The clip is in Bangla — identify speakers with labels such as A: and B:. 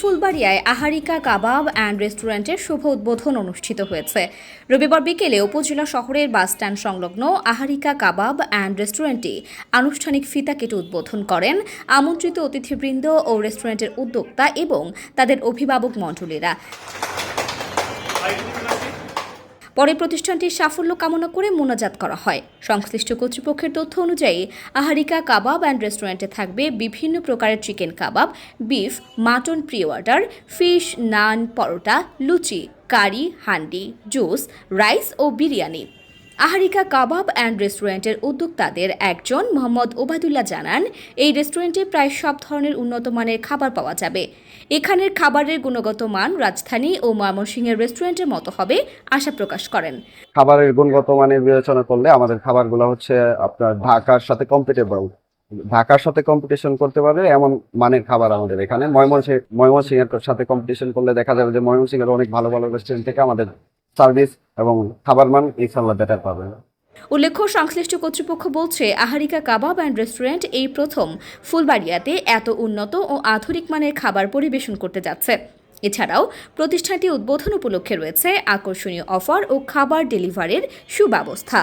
A: ফুলবাড়িয়ায় আহারিকা কাবাব অ্যান্ড রেস্টুরেন্টের শুভ উদ্বোধন অনুষ্ঠিত হয়েছে। রবিবার বিকেলে উপজেলা শহরের বাসস্ট্যান্ড সংলগ্ন আহারিকা কাবাব অ্যান্ড রেস্টুরেন্টটি আনুষ্ঠানিক ফিতা কেটে উদ্বোধন করেন আমন্ত্রিত অতিথিবৃন্দ ও রেস্টুরেন্টের উদ্যোক্তা এবং তাদের অভিভাবক মণ্ডলীরা। পরে প্রতিষ্ঠানটির সাফল্য কামনা করে মোনাজাত করা হয়। সংশ্লিষ্ট কর্তৃপক্ষের তথ্য অনুযায়ী, আহারিকা কাবাব অ্যান্ড রেস্টুরেন্টে থাকবে বিভিন্ন প্রকারের চিকেন কাবাব, beef, mutton pre water fish, naan, paratha, luchi, curry, handi, juice, rice O biryani. Aharika Kabab and রেস্টুরেন্টের উদ্যোক্তাদের একজন মোহাম্মদ ওবায়দুল্লাহ জানান, এই রেস্টুরেন্টে প্রায় সব ধরনের উন্নত মানের খাবার পাওয়া যাবে। এখানের খাবারের গুণগত মান রাজধানী ও ময়মনসিংহের রেস্টুরেন্টের মতো হবে আশা প্রকাশ করেন।
B: খাবারের গুণগত মানের বিবেচনা করলে আমাদের খাবারগুলো হচ্ছে আপনার ঢাকার সাথে কম্পিটেবল ঢাকার সাথে কম্পিটিশন করতে পারবে এমন মানের খাবার আমাদের এখানে। ময়মনসিংহ ময়মনসিংহের সাথে কম্পিটিশন করলে দেখা যাবে যে ময়মনসিংহের অনেক ভালো ভালো রেস্টুরেন্ট থেকে আমাদের সার্ভিস এবং খাবার মান ইনশাল্লাহ বেটার পাবেন।
A: উল্লেখ্য, সংশ্লিষ্ট কর্তৃপক্ষ বলছে, আহারিকা কাবাব অ্যান্ড রেস্টুরেন্ট এই প্রথম ফুলবাড়িয়াতে এত উন্নত ও আধুনিক মানের খাবার পরিবেশন করতে যাচ্ছে। এছাড়াও প্রতিষ্ঠানটি উদ্বোধন উপলক্ষে রয়েছে আকর্ষণীয় অফার ও খাবার ডেলিভারির সুব্যবস্থা।